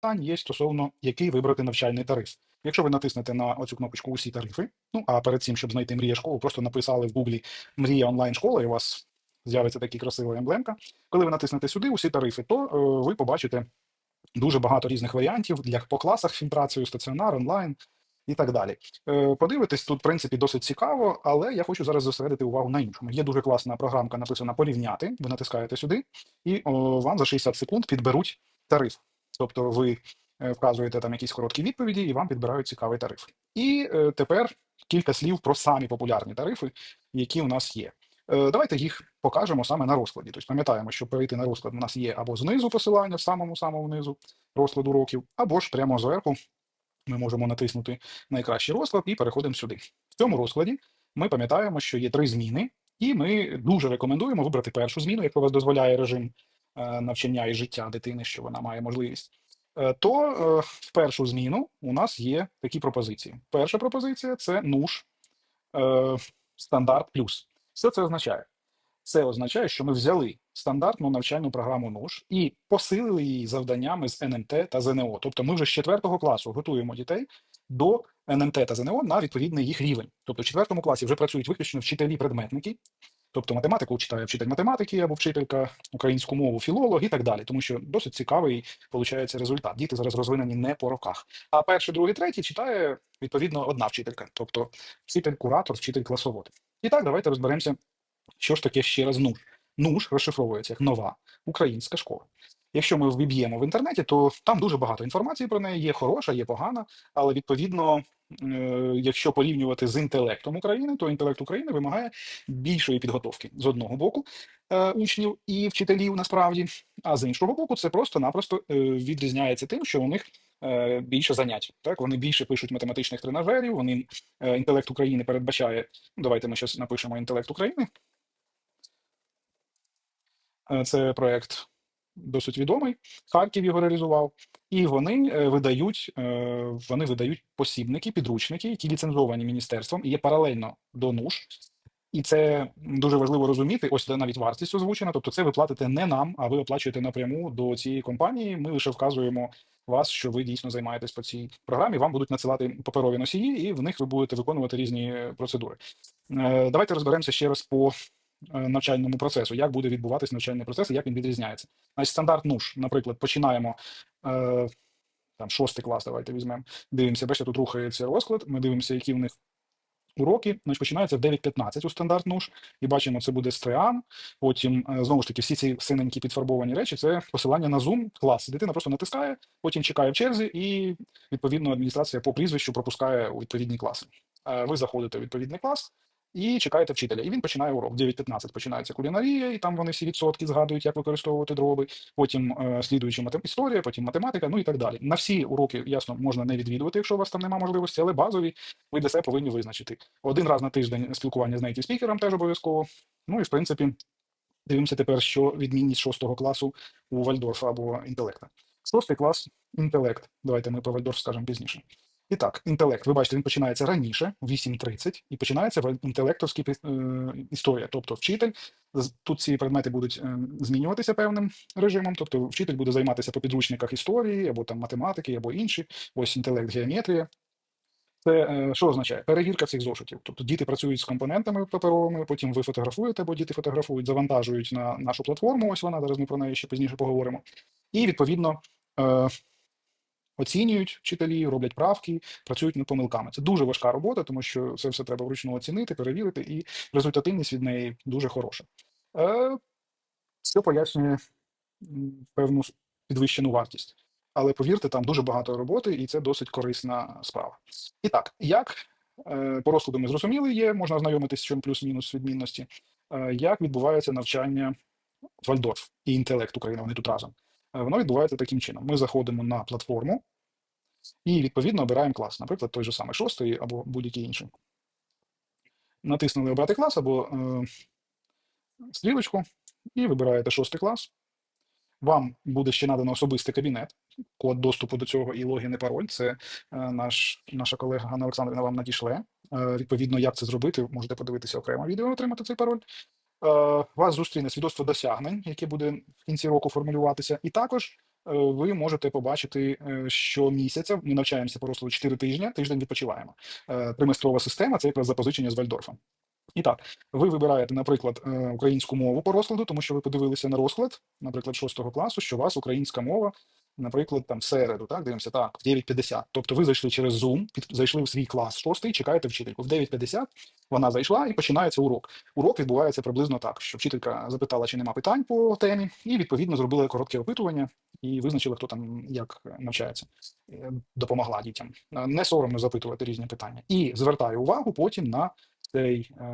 питань є стосовно який вибрати навчальний тариф. Якщо ви натиснете на оцю кнопочку Усі тарифи, ну а перед цим, щоб знайти мрія школу, просто написали в Гуглі Мрія онлайн школа, і у вас з'явиться така красива емблемка. Коли ви натиснете сюди усі тарифи, то е, ви побачите дуже багато різних варіантів для по класах фільтрацію, стаціонар, онлайн і так далі. Е, Подивитись тут, в принципі, досить цікаво, але я хочу зараз зосередити увагу на іншому. Є дуже класна програмка, написана порівняти. Ви натискаєте сюди, і о, вам за 60 секунд підберуть тариф. Тобто ви е, вказуєте там якісь короткі відповіді, і вам підбирають цікавий тариф. І е, тепер кілька слів про самі популярні тарифи, які у нас є. Е, Давайте їх покажемо саме на розкладі. Тобто пам'ятаємо, що перейти на розклад у нас є або знизу посилання, в самому самому низу розклад уроків, або ж прямо зверху ми можемо натиснути найкращий розклад і переходимо сюди. В цьому розкладі ми пам'ятаємо, що є три зміни, і ми дуже рекомендуємо вибрати першу зміну, яку вас дозволяє режим навчання і життя дитини, що вона має можливість. Е, То е, в першу зміну у нас є такі пропозиції. Перша пропозиція це НУШ е, стандарт плюс. Що це означає? Це означає, що ми взяли стандартну навчальну програму НУШ і посилили її завданнями з НМТ та ЗНО. Тобто ми вже з 4 класу готуємо дітей до НМТ та ЗНО на відповідний їх рівень. Тобто в 4 класі вже працюють виключно вчителі-предметники, тобто математику читає вчитель математики або вчителька українську мову, філолог і так далі. Тому що досить цікавий виходить результат. Діти зараз розвинені не по роках. А перший, другий, третій читає відповідно одна вчителька, тобто вчитель-куратор, вчитель-класовод. І так, давайте розберемося, що ж таке ще раз нуж. Нуж розшифровується як нова українська школа. Якщо ми вб'ємо в інтернеті, то там дуже багато інформації про неї, є хороша, є погана, але відповідно, е, якщо порівнювати з інтелектом України, то інтелект України вимагає більшої підготовки з одного боку е, учнів і вчителів насправді, а з іншого боку, це просто-напросто е, відрізняється тим, що у них більше занять. Так вони більше пишуть математичних тренажерів. Вони інтелект України передбачає. Давайте ми зараз напишемо інтелект України. Це проект досить відомий. Харків його реалізував, і вони е, видають е, вони видають посібники, підручники, які ліцензовані міністерством і є паралельно до НУШ. І це дуже важливо розуміти. Ось де навіть вартість озвучена. Тобто, це ви платите не нам, а ви оплачуєте напряму до цієї компанії. Ми лише вказуємо вас, що ви дійсно займаєтесь по цій програмі. Вам будуть надсилати паперові носії, і в них ви будете виконувати різні процедури. Е, Давайте розберемося ще раз по навчальному процесу, як буде відбуватись навчальний процес і як він відрізняється. Значить, стандарт НУШ, наприклад, починаємо е, там шостий клас. Давайте візьмемо. Дивимося, бачите, тут рухається розклад. Ми дивимося, які в них уроки. Значить, починається в 9.15 у стандарт НУШ, і бачимо, це буде стреам. Потім е, знову ж таки всі ці синенькі підфарбовані речі. Це посилання на Zoom клас. Дитина просто натискає, потім чекає в черзі, і відповідно адміністрація по прізвищу пропускає у відповідні класи. Е, Ви заходите у відповідний клас. І чекаєте вчителя, і він починає урок. В 9.15 починається кулінарія, і там вони всі відсотки згадують, як використовувати дроби. Потім е, слідуючи матем... історія, потім математика, ну і так далі. На всі уроки, ясно, можна не відвідувати, якщо у вас там немає можливості, але базові ви для себе повинні визначити. Один раз на тиждень спілкування з нейтів спікером теж обов'язково. Ну і в принципі, дивимося тепер, що відмінність шостого класу у Вальдорфа або інтелекта. Шостий клас інтелект. Давайте ми про Вальдорф скажемо пізніше. І так, інтелект, ви бачите, він починається раніше, в 8.30, і починається в інтелекторській е, історія. Тобто вчитель, тут ці предмети будуть е, змінюватися певним режимом, тобто вчитель буде займатися по підручниках історії, або там математики, або інші, ось інтелект, геометрія. Це е, що означає? Перевірка цих зошитів. Тобто діти працюють з компонентами паперовими, потім ви фотографуєте, або діти фотографують, завантажують на нашу платформу. Ось вона, зараз ми про неї ще пізніше поговоримо. І відповідно оцінюють вчителі, роблять правки, працюють над помилками. Це дуже важка робота, тому що це все треба вручну оцінити, перевірити, і результативність від неї дуже хороша. Е, Це пояснює певну підвищену вартість. Але повірте, там дуже багато роботи, і це досить корисна справа. І так, як е, по розкладу ми зрозуміли, є, можна ознайомитися, що плюс-мінус відмінності, е, як відбувається навчання Вальдорф і інтелект України, вони тут разом. Е, Воно відбувається таким чином: ми заходимо на платформу і відповідно обираємо клас, наприклад, той же самий шостий або будь-який інший. Натиснули обрати клас або е, стрілочку, і вибираєте шостий клас. Вам буде ще надано особистий кабінет, код доступу до цього і логін і пароль. Це е, наш, наша колега Ганна Олександрівна вам надійшле. Е, відповідно, як це зробити, можете подивитися окремо відео, отримати цей пароль. Е, вас зустріне свідоцтво досягнень, яке буде в кінці року формулюватися, і також ви можете побачити, е, що місяця ми навчаємося по розкладу 4 тижні, тиждень відпочиваємо. Е, Триместрова система це якраз запозичення з Вальдорфа. І так, ви вибираєте, наприклад, е, українську мову по розкладу, тому що ви подивилися на розклад, наприклад, 6 класу, що у вас українська мова, наприклад, там середу, так, дивимося, так, в 9.50. Тобто ви зайшли через Zoom, під, зайшли в свій клас шостий, чекаєте вчительку. В 9.50 вона зайшла і починається урок. Урок відбувається приблизно так, що вчителька запитала, чи нема питань по темі, і відповідно зробила коротке опитування і визначили, хто там як навчається, Е, допомогла дітям. Е, Не соромно запитувати різні питання. І звертаю увагу потім на цей е,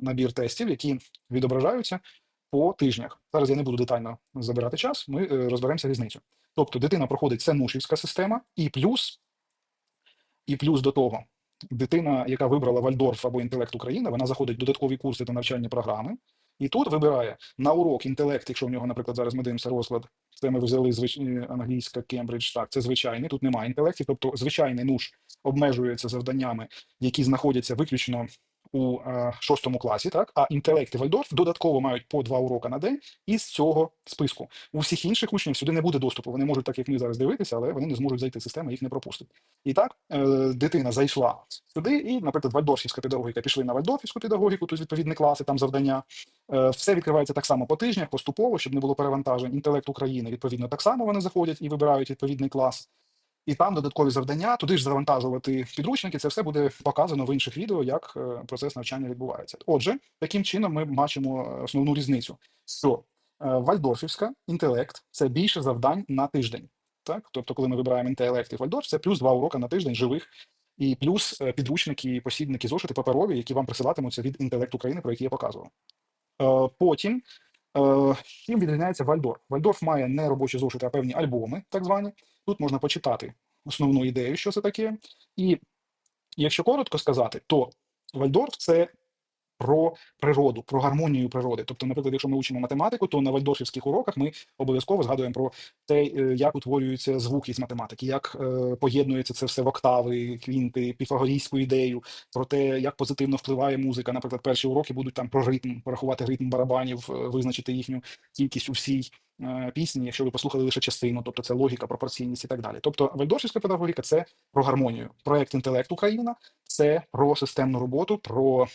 набір тестів, які відображаються по тижнях. Зараз я не буду детально забирати час, ми е, розберемося різницю. Тобто дитина проходить це нушівська система, і плюс, і плюс до того, дитина, яка вибрала Вальдорф або інтелект України, вона заходить в додаткові курси та навчальні програми, і тут вибирає на урок інтелект, якщо в нього, наприклад, зараз ми дивимося розклад, це ми взяли звич... е, англійська Кембридж, так, це звичайний, тут немає інтелектів, тобто звичайний нуж обмежується завданнями, які знаходяться виключно у е, шостому класі, так а інтелект і Вальдорф додатково мають по два уроки на день із цього списку. У всіх інших учнів сюди не буде доступу. Вони можуть, так як ми зараз дивитися, але вони не зможуть зайти. Система їх не пропустить. І так е, дитина зайшла сюди, і, наприклад, вальдорфівська педагогіка пішли на вальдорфівську педагогіку, тут відповідні класи, там завдання. Е, все відкривається так само по тижнях, поступово, щоб не було перевантажень. Інтелект України відповідно так само вони заходять і вибирають відповідний клас. І там додаткові завдання, туди ж завантажувати підручники. Це все буде показано в інших відео, як е, процес навчання відбувається. Отже, таким чином ми бачимо основну різницю, що е, Вальдорфівська інтелект це більше завдань на тиждень. Так, тобто, коли ми вибираємо інтелект і Вальдорф, це плюс два уроки на тиждень живих, і плюс е, підручники, посібники, зошити паперові, які вам присилатимуться від інтелект України, про які я показував. Потім чим відрізняється Вальдорф? Вальдорф має не робочі зошити, а певні альбоми, так звані. Тут можна почитати основну ідею, що це таке. І якщо коротко сказати, то Вальдорф це про природу, про гармонію природи. Тобто, наприклад, якщо ми учимо математику, то на вальдорфівських уроках ми обов'язково згадуємо про те, е, як утворюються звуки з математики, як е, поєднується це все в октави, квінти, піфагорійську ідею, про те, як позитивно впливає музика. Наприклад, перші уроки будуть там про ритм, порахувати ритм барабанів, е, визначити їхню кількість у всій пісні, якщо ви послухали лише частину, тобто це логіка, пропорційність і так далі. Тобто вальдорфівська педагогіка це про гармонію. Проект інтелект Україна це про системну роботу, про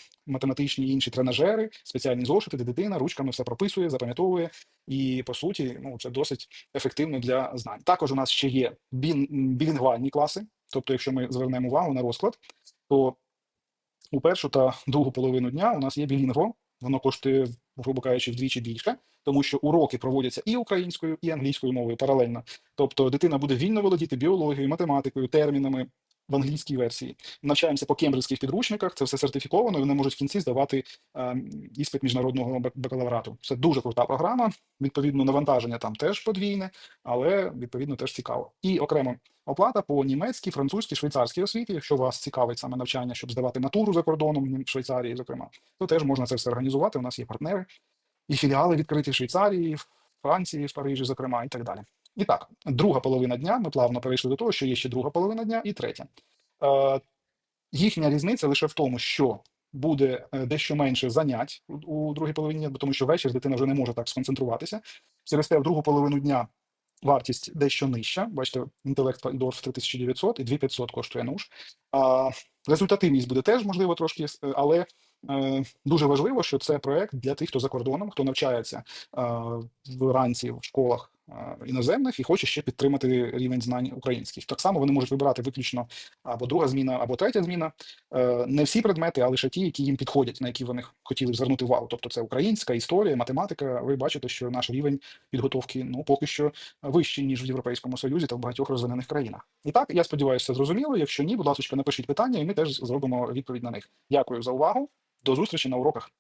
математичні і інші тренажери, спеціальні зошити, де дитина ручками все прописує, запам'ятовує, і по суті, ну це досить ефективно для знань. Також у нас ще є білінгвальні класи. Тобто, якщо ми звернемо увагу на розклад, то у першу та другу половину дня у нас є білінго, воно коштує, грубо кажучи, вдвічі більше, тому що уроки проводяться і українською, і англійською мовою паралельно. Тобто дитина буде вільно володіти біологією, математикою, термінами в англійській версії. Навчаємося по кембриджських підручниках, це все сертифіковано, і вони можуть в кінці здавати е, іспит міжнародного бакалаврату. Це дуже крута програма. Відповідно, навантаження там теж подвійне, але відповідно теж цікаво. І окремо оплата по німецькій, французькій, швейцарській освіті. Якщо вас цікавить саме навчання, щоб здавати матуру за кордоном в Швейцарії, зокрема, то теж можна це все організувати. У нас є партнери і філіали відкриті в Швейцарії, в Франції, в Парижі, зокрема, і так далі. І так, друга половина дня. Ми плавно перейшли до того, що є ще друга половина дня і третя. Е, їхня різниця лише в тому, що буде е, дещо менше занять у, другій половині дня, тому що ввечері дитина вже не може так сконцентруватися. Через те в другу половину дня вартість дещо нижча. Бачите, інтелект Вальдорф 3900 і 2500 коштує нуж. А, результативність буде теж можливо трошки, е, але е, дуже важливо, що це проект для тих, хто за кордоном, хто навчається е, вранці в школах е, іноземних і хоче ще підтримати рівень знань українських. Так само вони можуть вибирати виключно або друга зміна, або третя зміна. Е, Не всі предмети, а лише ті, які їм підходять, на які вони хотіли б звернути увагу. Тобто це українська історія, математика. Ви бачите, що наш рівень підготовки ну поки що вищий ніж в Європейському Союзі та в багатьох розвинених країнах. І так я сподіваюся, зрозуміло. Якщо ні, будь ласка, напишіть питання, і ми теж зробимо відповідь на них. Дякую за увагу. До зустрічі на уроках.